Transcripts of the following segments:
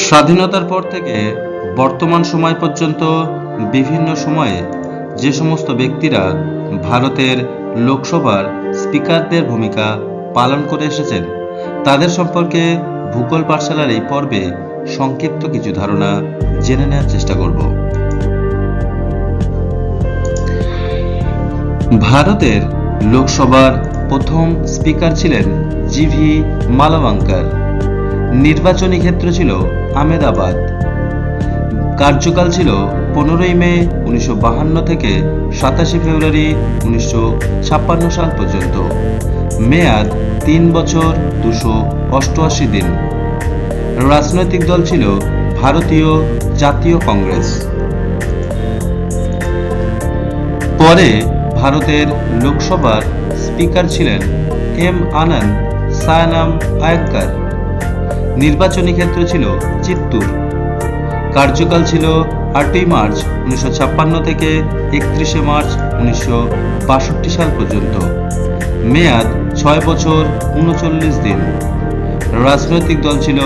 স্বাধীনতার পর থেকে বর্তমান সময় পর্যন্ত বিভিন্ন সময়ে যে সমস্ত ব্যক্তিরা ভারতের লোকসভার স্পিকারদের ভূমিকা পালন করে এসেছেন, তাদের সম্পর্কে ভূগোল পাঠশালার এই পর্বে সংক্ষিপ্ত কিছু ধারণা জেনে নেওয়ার চেষ্টা করব। ভারতের লোকসভার প্রথম স্পিকার ছিলেন জিভি মালাবাঙ্কার। নির্বাচনী ক্ষেত্র ছিল আমেদাবাদ কার্যকাল ছিল পনেরোই মে উনিশশো থেকে সাতাশে ফেব্রুয়ারি উনিশশো ছাপ্পান্ন সাল পর্যন্ত। মেয়াদ তিন বছর দুশো অষ্টআশি দিন। রাজনৈতিক দল ছিল ভারতীয় জাতীয় কংগ্রেস। পরে ভারতের লোকসভার স্পিকার ছিলেন এম আনন্দ সায়ানাম আয়ক্কার। নির্বাচনী ক্ষেত্র ছিল চিত্তুর। কার্যকাল ছিল আটই মার্চ উনিশশো ছাপ্পান্ন থেকে একত্রিশে মার্চ উনিশশো বাষট্টি সাল পর্যন্ত। মেয়াদ ছয় বছর উনচল্লিশ দিন। রাজনৈতিক দল ছিল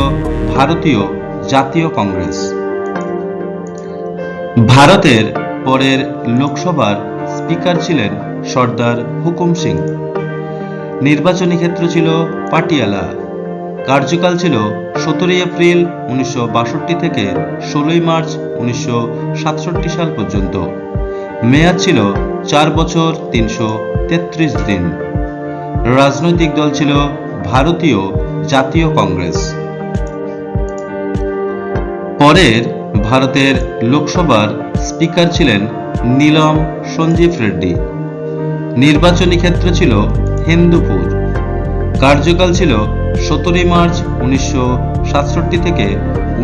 ভারতীয় জাতীয় কংগ্রেস। ভারতের পরের লোকসভার স্পিকার ছিলেন সর্দার হুকুম সিং। নির্বাচনী ক্ষেত্র ছিল পাটিয়ালা। কার্যকাল ছিল সতেরোই এপ্রিল উনিশশো বাষট্টি থেকে ষোলোই মার্চ উনিশশো সাতষট্টি সাল পর্যন্ত। মেয়াদ ছিল চার বছর তিনশো তেত্রিশ দিন। রাজনৈতিক দল ছিল ভারতীয় জাতীয় কংগ্রেস। পরের ভারতের লোকসভার স্পিকার ছিলেন নীলম সঞ্জীব রেড্ডি। নির্বাচনী ক্ষেত্র ছিল হিন্দুপুর। কার্যকাল ছিল সতেরোই মার্চ উনিশশো সাতষট্টি থেকে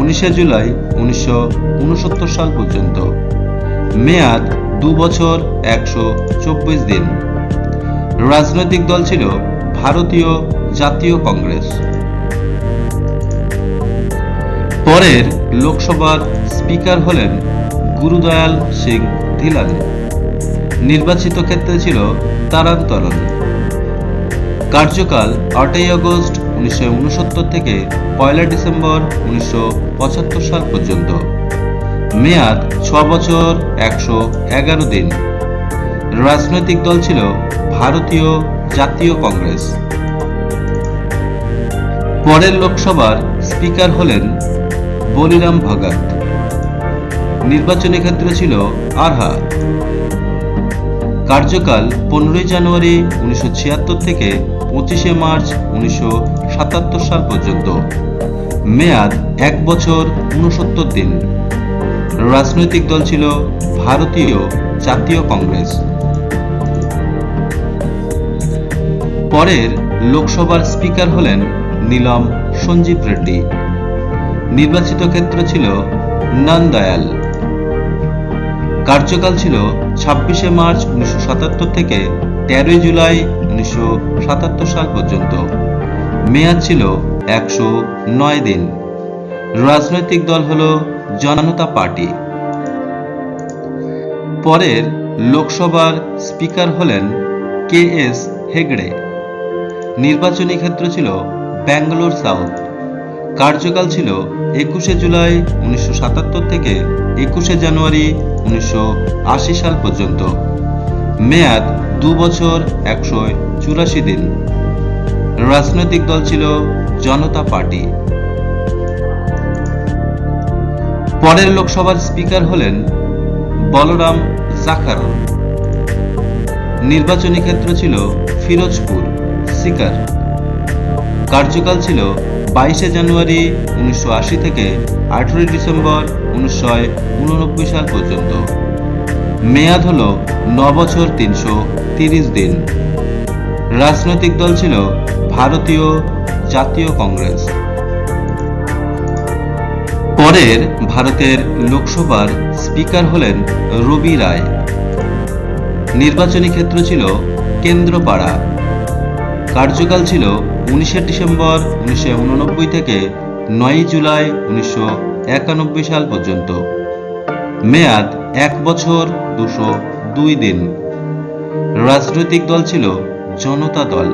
উনিশে জুলাই উনিশশো উনসত্তর সাল পর্যন্ত। মেয়াদ দু বছর একশো চব্বিশ দিন। রাজনৈতিক দল ছিল ভারতীয় জাতীয় কংগ্রেস। পরের লোকসভার স্পিকার হলেন গুরুদয়াল সিং ধিলান। নির্বাচিত ক্ষেত্রে ছিল তারান্তরণ। কার্যকাল আটই আগস্ট উনিশশো উনসত্তর থেকে পয়লা ডিসেম্বর উনিশশো পঁচাত্তর সাল পর্যন্ত। মেয়াদ ছ বছর একশো এগারো দিন। রাজনৈতিক দল ছিল ভারতীয় জাতীয় কংগ্রেস। পরের লোকসভার স্পিকার হলেন বলিরাম ভগত নির্বাচনী ক্ষেত্র ছিল আরহা কার্যকাল পনেরোই জানুয়ারি উনিশশো ছিয়াত্তর থেকে পঁচিশে মার্চ উনিশশো সাতাত্তর সাল পর্যন্ত। মেয়াদ এক বছর উনসত্তর দিন। রাজনৈতিক দল ছিল ভারতীয় জাতীয় কংগ্রেস। পরের লোকসভার স্পিকার হলেন নীলম সঞ্জীব রেড্ডি। নির্বাচিত ক্ষেত্র ছিল নন্দয়াল। কার্যকাল ছিল ছাব্বিশে মার্চ উনিশশো সাতাত্তর থেকে তেরোই জুলাই উনিশশো সাতাত্তর সাল পর্যন্ত। মেয়াদ ছিল একশো নয় দিন। রাজনৈতিক দল হল জনতা পার্টি। পরের লোকসভার স্পিকার হলেন কে এস হেগড়ে। নির্বাচনী ক্ষেত্র ছিল ব্যাঙ্গালোর সাউথ। কার্যকাল ছিল একুশে জুলাই উনিশশো সাতাত্তর থেকে একুশে জানুয়ারি উনিশশো আশি সাল পর্যন্ত। মেয়াদ দু বছর একশো চুরাশি দিন। রাজনৈতিক দল ছিল জনতা পার্টি। পরের লোকসভার স্পিকার হলেন বলরাম জাকার নির্বাচনী ক্ষেত্র ছিল ফিরোজপুর, সিকার। কার্যকাল ছিল বাইশে জানুয়ারি উনিশশো আশি থেকে আঠেরোই ডিসেম্বর উনিশশো উননব্বই সাল পর্যন্ত। মেয়াদ হল ন বছর তিনশো তিরিশ দিন। রাজনৈতিক দল ছিল ভারতীয় জাতীয় কংগ্রেস। পরের ভারতের লোকসভার স্পিকার হলেন রবি রায়। নির্বাচনী ক্ষেত্র ছিল কেন্দ্রপাড়া। কার্যকাল ছিল উনিশে ডিসেম্বর উনিশশো উননব্বই থেকে নয়ই জুলাই উনিশশো একানব্বই সাল পর্যন্ত। মেয়াদ এক বছর দুশো দুই দিন। রাজনৈতিক দল ছিল জনতা দল।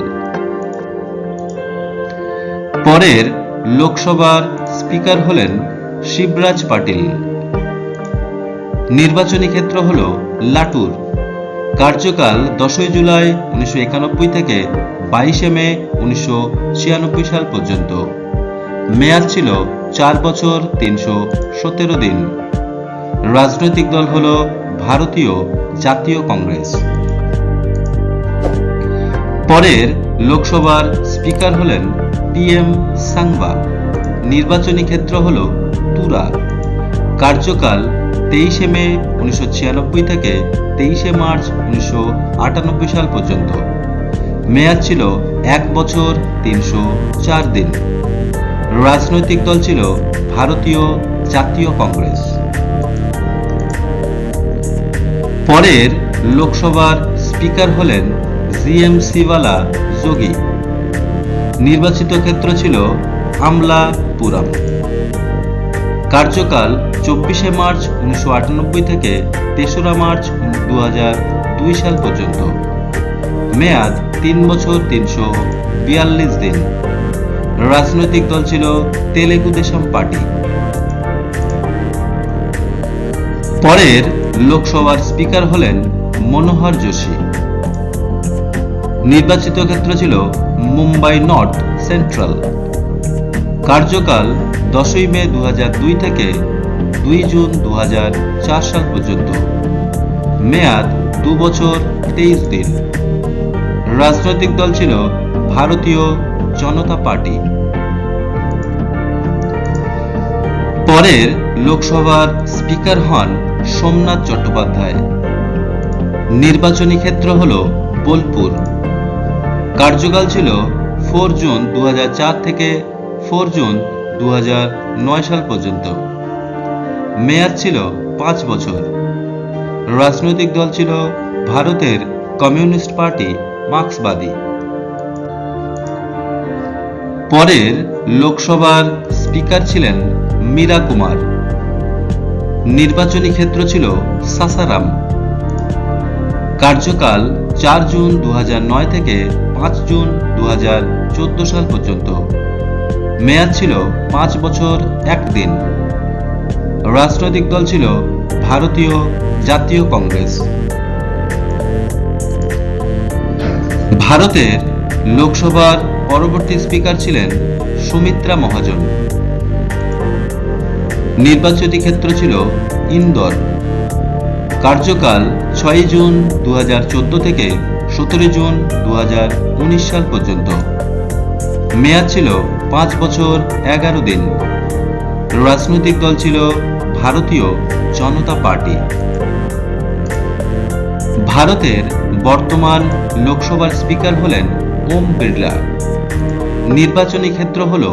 পরের লোকসভার স্পিকার হলেন শিবরাজ পাটিল। নির্বাচনী ক্ষেত্র হল লাটুর। কার্যকাল দশই জুলাই উনিশশো একানব্বই থেকে বাইশে মে উনিশশো ছিয়ানব্বই সাল পর্যন্ত। মেয়াদ ছিল চার বছর তিনশো সতেরো দিন। রাজনৈতিক দল হল ভারতীয় জাতীয় কংগ্রেস। পরের লোকসভার স্পিকার হলেন পি এম সাংবা। নির্বাচনী ক্ষেত্র হল তুরা। কার্যকাল তেইশে মে উনিশশো ছিয়ানব্বই থেকে তেইশে মার্চ উনিশশো আটানব্বই সাল পর্যন্ত। মেয়াদ ছিল এক বছর তিনশো চার দিন। রাজনৈতিক দল ছিল ভারতীয় জাতীয় কংগ্রেস। পরের লোকসভার স্পিকার হলেন জি এম সিওয়ালা যোগী। নির্বাচিত ক্ষেত্র ছিল আমলাপুরাম কার্যকাল চব্বিশে মার্চ উনিশশো আটানব্বই থেকে তেসরা মার্চ দু দুই সাল পর্যন্ত। মেয়াদ তিন বছর তিনশো বিয়াল্লিশ দিন। রাজনৈতিক দল ছিল তেলেগু দেশম পার্টি। পরের লোকসভার স্পিকার হলেন মনোহর যোশী। নির্বাচিত ক্ষেত্র ছিল মুম্বাই নর্থ সেন্ট্রাল। কার্যকাল দশই মে দু হাজার দুই থেকে দুই জুন দু হাজার চার সাল পর্যন্ত। মেয়াদ দু বছর তেইশ দিন। রাজনৈতিক দল ছিল ভারতীয় জনতা পার্টি। পরের লোকসভার স্পিকার হন সোমনাথ চট্টোপাধ্যায়। নির্বাচনী ক্ষেত্র হল বোলপুর। কার্যকাল ছিল ফোর জুন দু হাজার চার থেকে ফোর জুন দু হাজার নয় সাল পর্যন্ত। মেয়াদ ছিল পাঁচ বছর। রাজনৈতিক দল ছিল ভারতের কমিউনিস্ট পার্টি মার্ক্সবাদী। পরের লোকসভার স্পিকার ছিলেন মীরা কুমার। নির্বাচনী ক্ষেত্র ছিল সাসারাম। কার্যকাল চার জুন দু হাজার নয় থেকে পাঁচ জুন দু হাজার চোদ্দ সাল পর্যন্ত। মেয়াদ ছিল পাঁচ বছর এক দিন। রাজনৈতিক দল ছিল ভারতীয় জাতীয় কংগ্রেস। ভারতের লোকসভার পরবর্তী স্পিকার ছিলেন সুমিত্রা মহাজন। নির্বাচনী ক্ষেত্র ছিল ইন্দোর। কার্যকাল ছয় জুন দু হাজার চোদ্দ থেকে সতেরো জুন দু হাজার উনিশ সাল পর্যন্ত। মেয়াদ ছিল পাঁচ বছর এগারো দিন। রাজনৈতিক দল ছিল ভারতীয় জনতা পার্টি। ভারতের বর্তমান লোকসভার স্পিকার হলেন ওম বিড়লা। নির্বাচনী ক্ষেত্র হল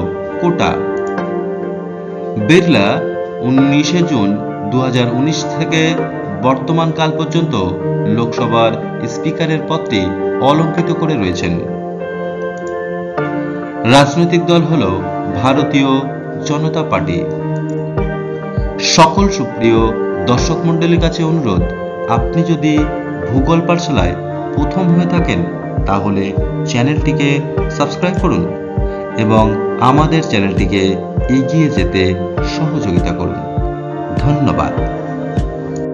কোটা। বিড়লা উনিশে জুন দু হাজার উনিশ থেকে বর্তমান কাল পর্যন্ত লোকসভার স্পিকারের পদটি অলঙ্কৃত করে রয়েছেন। রাজনৈতিক দল হল ভারতীয় জনতা পার্টি। সকল সুপ্রিয় দর্শক মণ্ডলীর কাছে অনুরোধ, আপনি যদি ভূগোল পাঠশালায় প্রথম হয়ে থাকেন তাহলে চ্যানেলটিকে সাবস্ক্রাইব করুন এবং আমাদের চ্যানেলটিকে এগিয়ে যেতে সহযোগিতা করুন। ধন্যবাদ।